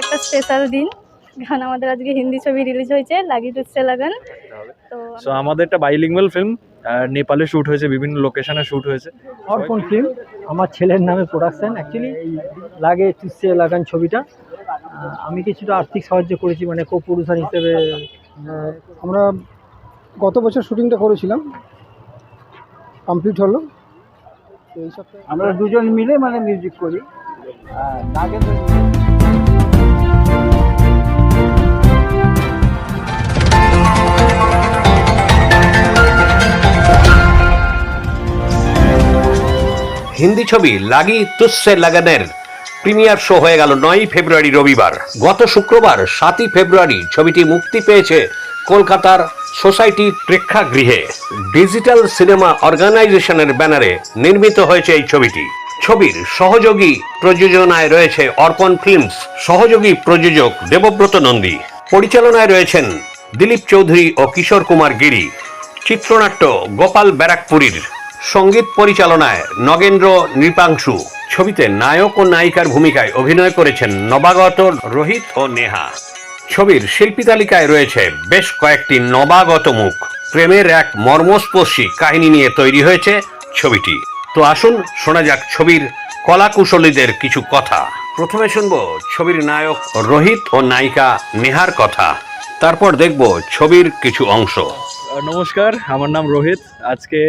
একটা স্পেশাল দিন। কারণ আমাদের আজকে হিন্দি ছবি রিলিজ হয়েছে লাগি তুচ্ছে লাগান তো সো আমাদের একটা বাইলিঙ্গুয়াল ফিল্ম নেপালে শ্যুট হয়েছে বিভিন্ন লোকেশনে শ্যুট হয়েছে। অর্পণ ফিল্ম আমার ছেলের নামে প্রোডাকশন অ্যাকচুয়ালি লাগে চুষে লাগান ছবিটা আমি কিছুটা আর্থিক সাহায্য করেছি মানে কো প্রডিউসার হিসেবে আমরা গত বছর শুটিংটা করেছিলাম। কমপ্লিট হলো। এই সপ্তাহে আমরা দুজন মিলে মানে মিউজিক করি। হিন্দি ছবি লাগি তুসে লাগানের প্রিমিয়ার শো হয়ে গেল নয়ই ফেব্রুয়ারি রবিবার। গত শুক্রবার সাতই ফেব্রুয়ারি ছবিটি মুক্তি পেয়েছে কলকাতার সোসাইটি প্রেক্ষাগৃহে ডিজিটাল সিনেমা অর্গানাইজেশনের ব্যানারে নির্মিত হয়েছে এই ছবিটি। ছবির সহযোগী প্রযোজনায় রয়েছে অর্পণ ফিল্মস, সহযোগী প্রযোজক দেবব্রত নন্দী, পরিচালনায় রয়েছেন দিলীপ চৌধুরী ও কিশোর কুমার গিরি, চিত্রনাট্য গোপাল ব্যারাকপুরীর, সংগীত পরিচালনায় নগেন্দ্র নৃপাংশু, ছবিতে নায়ক ও নায়িকার ভূমিকায় অভিনয় করেছেন নবাগত রোহিত ও নেহা। ছবির শিল্পী তালিকায় রয়েছে বেশ কয়েকটি নবাগত মুখ। প্রেমের এক মর্মস্পর্শী কাহিনী নিয়ে তৈরি হয়েছে ছবিটি। তো আসুন শোনা যাক ছবির কলাকুশলীদের কিছু কথা। প্রথমে শুনব ছবির নায়ক রোহিত ও নায়িকা নেহার কথা। তারপর দেখব ছবির কিছু অংশ। নমস্কার, আমার নাম রোহিত। আজকে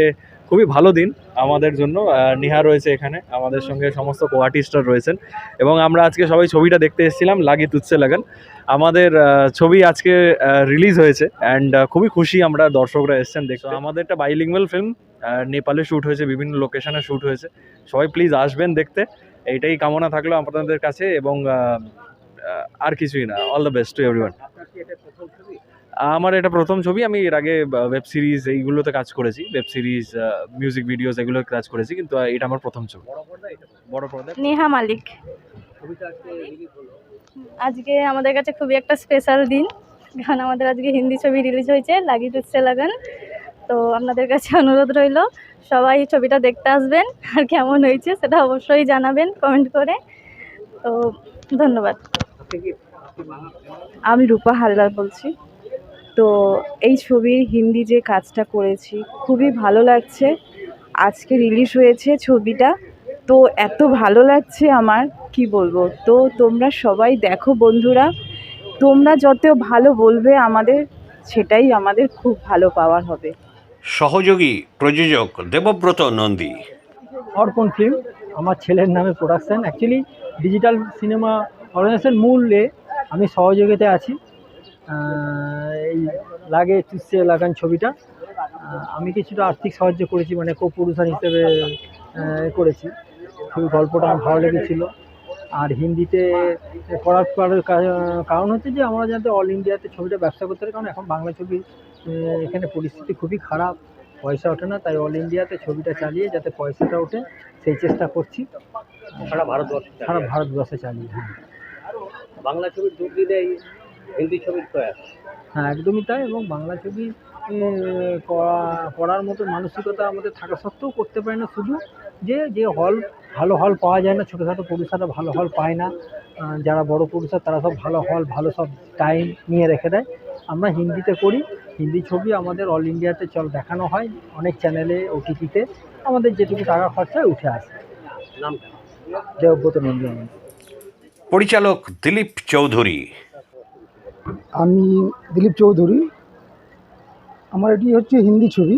খুবই ভালো দিন আমাদের জন্য। নিহা রয়েছে এখানে, আমাদের সঙ্গে সমস্ত কো আর্টিস্টরা রয়েছেন। এবং আমরা আজকে সবাই ছবিটা দেখতে এসেছিলাম, লাগি তুচ্ছে লাগান। আমাদের ছবি আজকে রিলিজ হয়েছে অ্যান্ড খুবই খুশি আমরা দর্শকরা এসেছেন দেখতে। আমাদের একটা বাইলিঙ্গুয়াল ফিল্ম নেপালে শ্যুট হয়েছে, বিভিন্ন লোকেশনে শ্যুট হয়েছে। সবাই প্লিজ আসবেন দেখতে। এইটাই কামনা থাকল আপনাদের কাছে এবং আর কিছুই না। All the best to everyone আমার এটা প্রথম ছবি আমি এর আগে ওয়েব সিরিজ এইগুলোতে কাজ করেছি ওয়েব সিরিজ মিউজিক ভিডিওস এগুলো কাজ করেছি কিন্তু এটা আমার প্রথম ছবি। বড় পর্দা নেহা মালিক। আজকে আমাদের কাছে খুবই একটা স্পেশাল দিন কারণ আমাদের আজকে হিন্দি ছবি রিলিজ হয়েছে লাগি তুচ্ছে লাগান। তো আপনাদের কাছে অনুরোধ রইল সবাই ছবিটা দেখতে আসবেন আর কেমন হয়েছে সেটা অবশ্যই জানাবেন কমেন্ট করে। তো ধন্যবাদ। আমি রূপা হালদার বলছি। তো এই ছবির হিন্দি যে কাজটা করেছি খুবই ভালো লাগছে। আজকে রিলিজ হয়েছে ছবিটা। তো এত ভালো লাগছে আমার কি বলব? তো তোমরা সবাই দেখো বন্ধুরা। তোমরা যত ভালো বলবে আমাদের সেটাই আমাদের খুব ভালো পাওয়ার হবে। সহযোগী প্রযোজক দেবব্রত নন্দী। অর্পণ ফিল্ম আমার ছেলের নামে production actually digital cinema organisation মূল্যে আমি সহযোগিতায় আছি। লাগে চুষে লাগান ছবিটা। আমি কিছুটা আর্থিক সাহায্য করেছি মানে কো প্রডিউসার হিসেবে করেছি। খুবই গল্পটা আমার ভালো লেগেছিলো। আর হিন্দিতে করার পরের কারণ হচ্ছে যে আমরা যাতে অল ইন্ডিয়াতে ছবিটা ব্যবসা করতে পারি কারণ এখন বাংলা ছবি এখানে পরিস্থিতি খুবই খারাপ। পয়সা ওঠে না তাই অল ইন্ডিয়াতে ছবিটা চালিয়ে যাতে পয়সাটা ওঠে সেই চেষ্টা করছি। সারা ভারতবর্ষে সারা ভারতবর্ষে চালিয়ে হ্যাঁ। বাংলা ছবির দুধ দিলে হিন্দি ছবির প্রয়াস হ্যাঁ একদমই তাই এবং বাংলা ছবি করা করার মতো মানসিকতা আমাদের থাকা সত্ত্বেও করতে পারি না শুধু যে যে হল ভালো হল পাওয়া যায় না ছোটোখাটো প্রডিউসাররা ভালো হল পায় না। যারা বড় প্রডিউসার তারা সব ভালো হল ভালো সব টাইম নিয়ে রেখে দেয়। আমরা হিন্দিতে করি। হিন্দি ছবি আমাদের অল ইন্ডিয়াতে চল দেখানো হয়। অনেক চ্যানেলে ওটিটিতে আমাদের যেটুকু টাকা খরচা হয় উঠে আসে। নামটা? দেবব্রত নন্দী পরিচালক দিলীপ চৌধুরী। আমি দিলীপ চৌধুরী। আমার এটি হচ্ছে হিন্দি ছবি।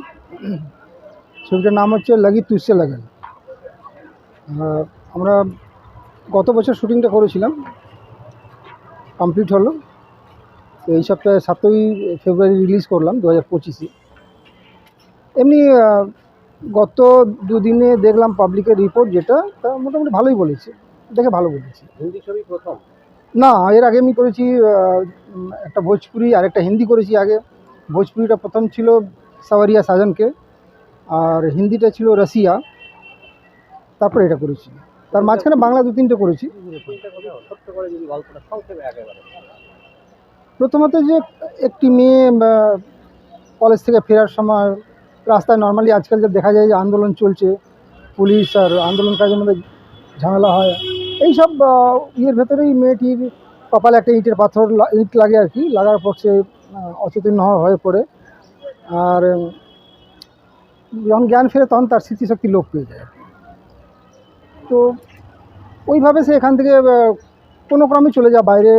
ছবিটার নাম হচ্ছে লাগি তুসে লাগান। আমরা গত বছর শুটিংটা করেছিলাম। কমপ্লিট হলো। তো এই সপ্তাহে সাতই ফেব্রুয়ারি রিলিজ করলাম দু হাজার পঁচিশে। এমনি গত দুদিনে দেখলাম পাবলিকের রিপোর্ট যেটা, তা মোটামুটি ভালোই বলেছে। দেখে ভালো বলেছে। হিন্দি ছবি প্রথম? না, এর আগে আমি করেছি একটা ভোজপুরি আর একটা হিন্দি করেছি আগে। ভোজপুরিটা প্রথম ছিল সাওয়ারিয়া সাজনকে, আর হিন্দিটা ছিল রাশিয়া তারপরে এটা করেছি। তার মাঝখানে বাংলা দু তিনটে করেছি। প্রথমত যে একটি মেয়ে কলেজ থেকে ফেরার সময় রাস্তায় নর্মালি আজকাল যে দেখা যায় যে আন্দোলন চলছে, পুলিশ আর আন্দোলনকারীদের মধ্যে ঝামেলা হয়। এইসব ইয়ের ভেতরেই মেয়েটির কপালে একটা ইটের পাথর ইট লাগে আর কি, লাগার পর সে অচেতন হয়ে পড়ে। আর যখন জ্ঞান ফেরে তখন তার স্মৃতিশক্তি লোপ পেয়ে যায়। তো ওইভাবে সে এখান থেকে কোনো ক্রমে চলে যায়। বাইরে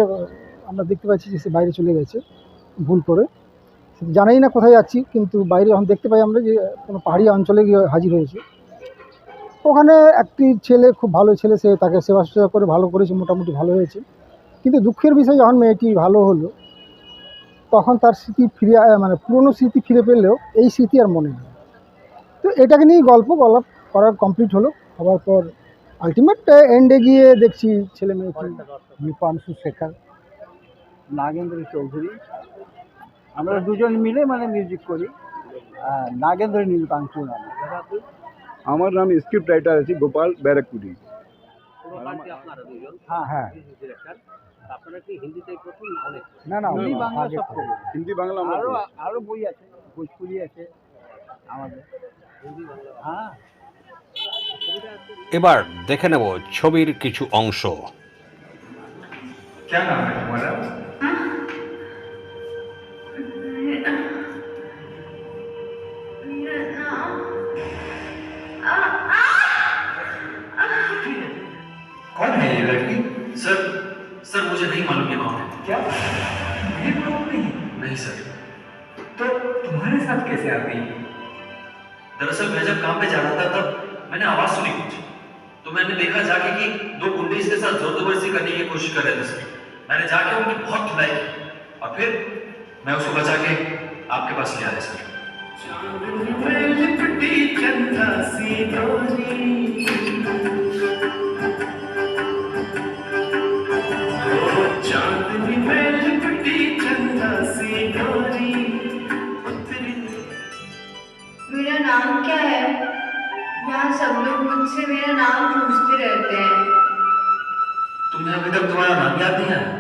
আমরা দেখতে পাচ্ছি যে সে বাইরে চলে গেছে, ভুল করে। জানাই না কোথায় যাচ্ছি, কিন্তু বাইরে যখন দেখতে পাই আমরা যে কোনো পাহাড়ি অঞ্চলে গিয়ে হাজির হয়েছে। ওখানে একটি ছেলে, খুব ভালো ছেলে, সে তাকে সেবা শুশ্রূষা করে ভালো করেছে, মোটামুটি ভালো হয়েছে। কিন্তু দুঃখের বিষয়, যখন মেয়েটি ভালো হলো, তখন তার স্মৃতি ফিরে মানে পুরনো স্মৃতি ফিরে পেলেও এই স্মৃতি আর মনে নেই। তো এটাকে নিয়েই গল্প গল্প করার কমপ্লিট হলো। হওয়ার পর আলটিমেট এন্ডে গিয়ে দেখছি ছেলে মেয়েটি দীপাংশু শেখর নাগেন্দ্র চৌধুরী। আমরা দুজন মিলে মানে মিউজিক করি। নাগেন্দ্র নীলকান্ত নামে। আমার নাম স্ক্রিপ্ট রাইটার আছে গোপাল ব্যারাকপুরি হ্যাঁ হ্যাঁ না না উনি বাংলা সব করি হিন্দি বাংলা আমরা আরো করি। আরো বই আছে ভোজপুরি আছে আমাদের হ্যাঁ এবার দেখে নেব ছবির কিছু অংশ क्या नाम है तुम्हारा कैसे आ गई दरअसल मैं जब काम पे जा रहा था तब मैंने आवाज़ सुनी कुछ। तो मैंने देखा जाके कि दो गुंडे इसके साथ ज़ोर ज़बरदस्ती करने की कोशिश कर रहे थे मैंने जाके उनकी बहुत धुलाई की और फिर मैं उसको बचा के आपके पास ले आया, सर। मेरा नाम पूछते रहते हैं। तुम्हें अभी तक तुम्हारा नाम याद नहीं आया?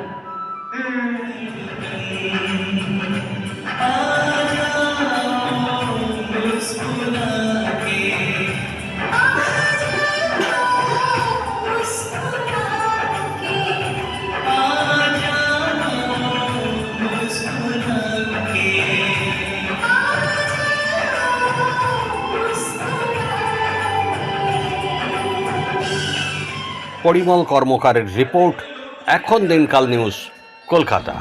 পরিমল কর্মকারের রিপোর্ট এখন দিনকাল নিউজ কলকাতা।